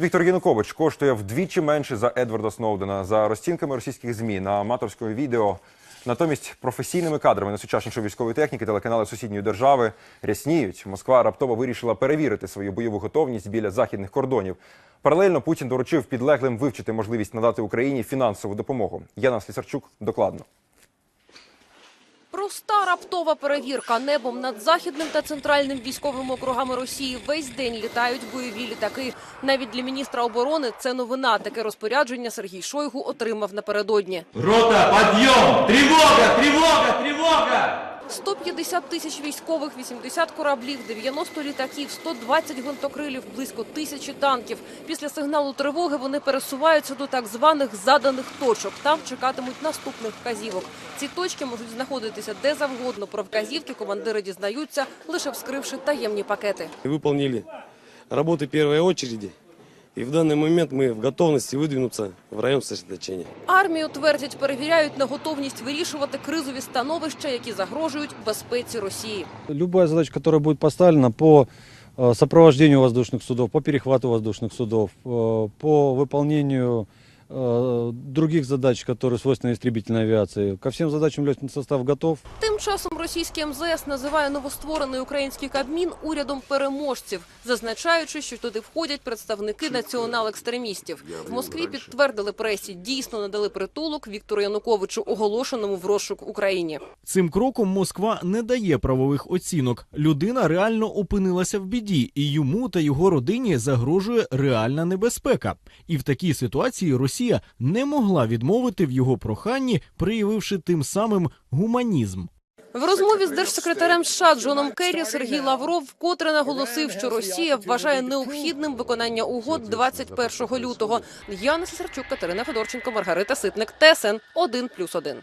Віктор Янукович коштує вдвічі менше за Едварда Сноудена. За розцінками російських змі на аматорському відео. Натомість професійними кадрами найсучаснішої військової техніки телеканали сусідньої держави рясніють. Москва раптово вирішила перевірити свою бойову готовність біля західних кордонів. Паралельно Путін доручив підлеглим вивчити можливість надати Україні фінансову допомогу. Яна Слісарчук докладно. Проста раптова перевірка небом над західним та центральним військовими округами Росії весь день літають бойові літаки. Навіть для міністра оборони це новина. Таке розпорядження Сергій Шойгу отримав напередодні. Рота, підйом! Тривога! Тривога! тревога! 150 тисяч військових, 80 кораблів, 90 літаків, 120 гвинтокрилів, близько тисячі танків. Після сигналу тривоги вони пересуваються до так званих заданих точок. Там чекатимуть наступних вказівок. Ці точки можуть знаходитися де завгодно. Про вказівки командири дізнаються, лише вскривши таємні пакети. выполнили работы первой очереди. И в данный момент мы в готовности выдвинуться в район сосредоточения. Армію твердять, перевіряють на готовність вирішувати кризові становища, які загрожують безпеці Росії. Любая задача, которая будет поставлена по э, сопровождению воздушных судов, по перехвату воздушных судов, э, по выполнению э, других задач, которые свойственны истребительной авиации. Ко всем задачам летный состав готов. Тим часом російський МЗС називає новостворений український Кабмін урядом переможців, зазначаючи, що туди входять представники націонал-екстремістів. В Москві підтвердили пресі, дійсно надали притулок Віктору Януковичу, оголошеному в розшук в Україні. Цим кроком Москва не дає правових оцінок. Людина реально опинилася в біді, і йому та його родині загрожує реальна небезпека. І в такій ситуації Росія не могла відмовити в його проханні, проявивши тим самим гуманізм. В розмові з держсекретарем США Джоном Керрі Сергій Лавров вкотре наголосив, що Росія вважає необхідним виконання угод 21 лютого. Яна Сесарчук, Катерина Федорченко, Маргарита Ситник, ТСН 1+,1.